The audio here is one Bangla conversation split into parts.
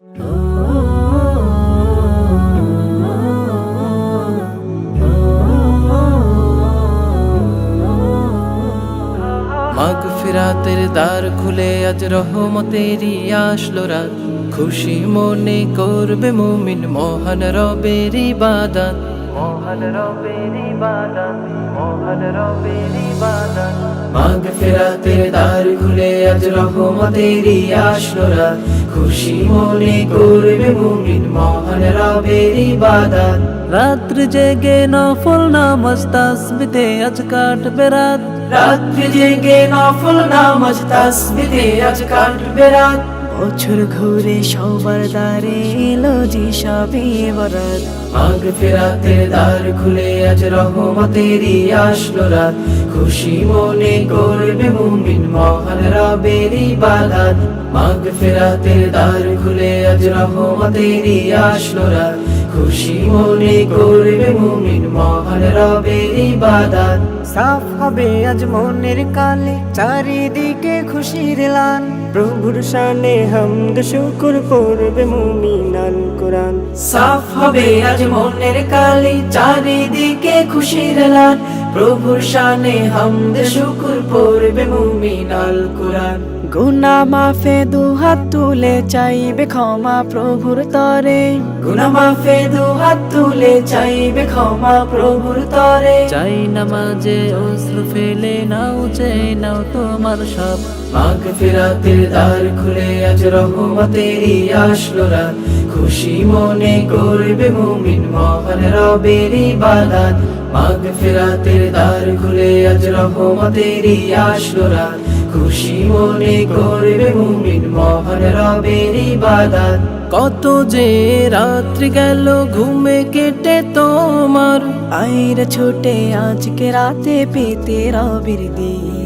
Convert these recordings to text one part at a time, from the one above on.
মাগ দ্বার খুলে আজ রহমতেরই আসলো রাত। খুশি মনে করবে মুমিন মহান রবেরই ইবাদত। মহান রবের ইবাদত মহান রবের ইবাদত মাগ ফিরাতের দ্বার খুলে আজ রহমতেরই আসলো রাত খুশি মনে করবে মুমিন মহান রবের ইবাদত রাত্র জেগে নফল নামাজ তাসবিতে আজ কাটবে রাত। রাত্রি জেগে নফল নামাজ তাসবিতে আজ কাটবে রাত। বছর ঘুরে সবার দ্বারে এলো যে সবে বরাত। মাগ ফেরাতের দ্বার খুলে আজ রহমতেরই আসলো রাত। খুশি মনে করবে মুমিন মহান রবেরই ইবাদত মাগ ফেরাতের দ্বার খুলে আজ রহমতেরই আসলো রাত। খুশি মনে করবে মুমিন মহান রবের ইবাদত। সাফ হবে আজ মনের কালে চারিদিকে খুশির লান। প্রভুর শানে হামদ শুকুর করবে মুমিনাল কোরআন। সাফ হবে আজ মনের কালি চারিদিকে খুশির লান। প্রভুর শানে হামদ শুকুর পড়বে মুমিন আল কোরআন। গুনা মাফে দু হাত তুলে চাইবে ক্ষমা প্রভুর তরে। গুনা মাফে দু হাত তুলে চাইবে ক্ষমা প্রভুর তরে। চাই নামাজে অশ্রু ফেলে নাও চাই নাও তোমার সব। মাগ ফিরাতের দ্বার খুলে আজ রহমতেরই আসলো রাত। খুশি মনে করবে মুমিন মহান রবের ইবাদত মাগ ফিরাতের দ্বার খুলে আজ রহমতেরই আসলো রাত। খুশি মনে করবে মুমিন মহান রবের ইবাদত কত যে রাত্রি গেল ঘুমে কেটে তোমার। আইরা ছোটে আজকে রাতে পেতে রবির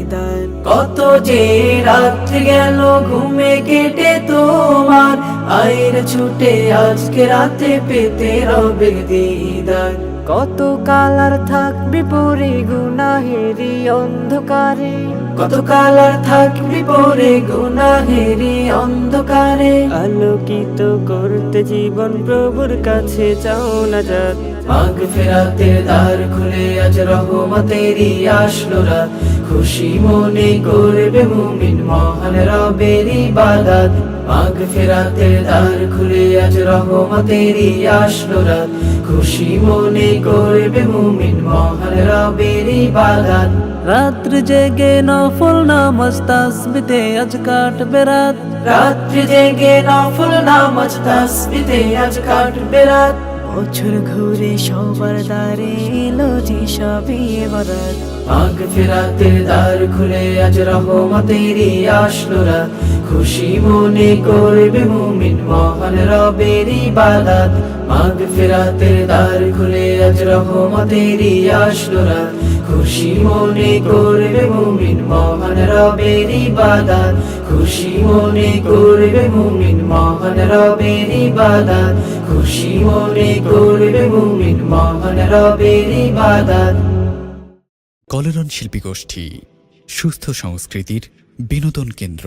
দিদার কত যে রাত্রি গেল ঘুমে কেটে তোমার। আয়ের ছুটে আজকে রাতে পেতে রবের দিদার। কত কালার থাকবে পরে গুনাহেরি অন্ধকারে। কত কালার থাকবি পরে গুনাহেরি অন্ধকারে। আলোকিত করতে জীবন প্রভুর কাছে চাও না যাত মাগ ফেরাতের দ্বার খুলে আজ রহমতেরই আসলো রাত। খুশি মনে করবে মুমিন মহান রবের ইবাদত মাগ ফেরাতের দ্বার খুলে আজ রহমতেরই আসলো রাত। খুশি মনে করবে মুমিন মহান রবের ইবাদত রাত্র জেগে নফল নামাজ তাসবিতে আজ কাটবে রাত। রাত্রি জেগে নফল নামাজ তাসবিতে আজ কাটবে রাত। বছর ঘুরে সবার দ্বারে এলো যে সবই এবার আগ ফেরাতের দ্বার খুলে আজ রহমতেরই আসলো খুশি মনে করবে মুমিন মহান রবের ইবাদত মাগ ফেরাতের দ্বার খুলে আজ রহমতেরই আসলো খুশি মনে করবে মুমিন মহান রবের ইবাদত। খুশি মনে করবে মুমিন মহান রবের ইবাদত। খুশি মনে করবে মুমিন মহান রবের ইবাদত। কলরন শিল্পী গোষ্ঠী সুস্থ সংস্কৃতির বিনোদন কেন্দ্র।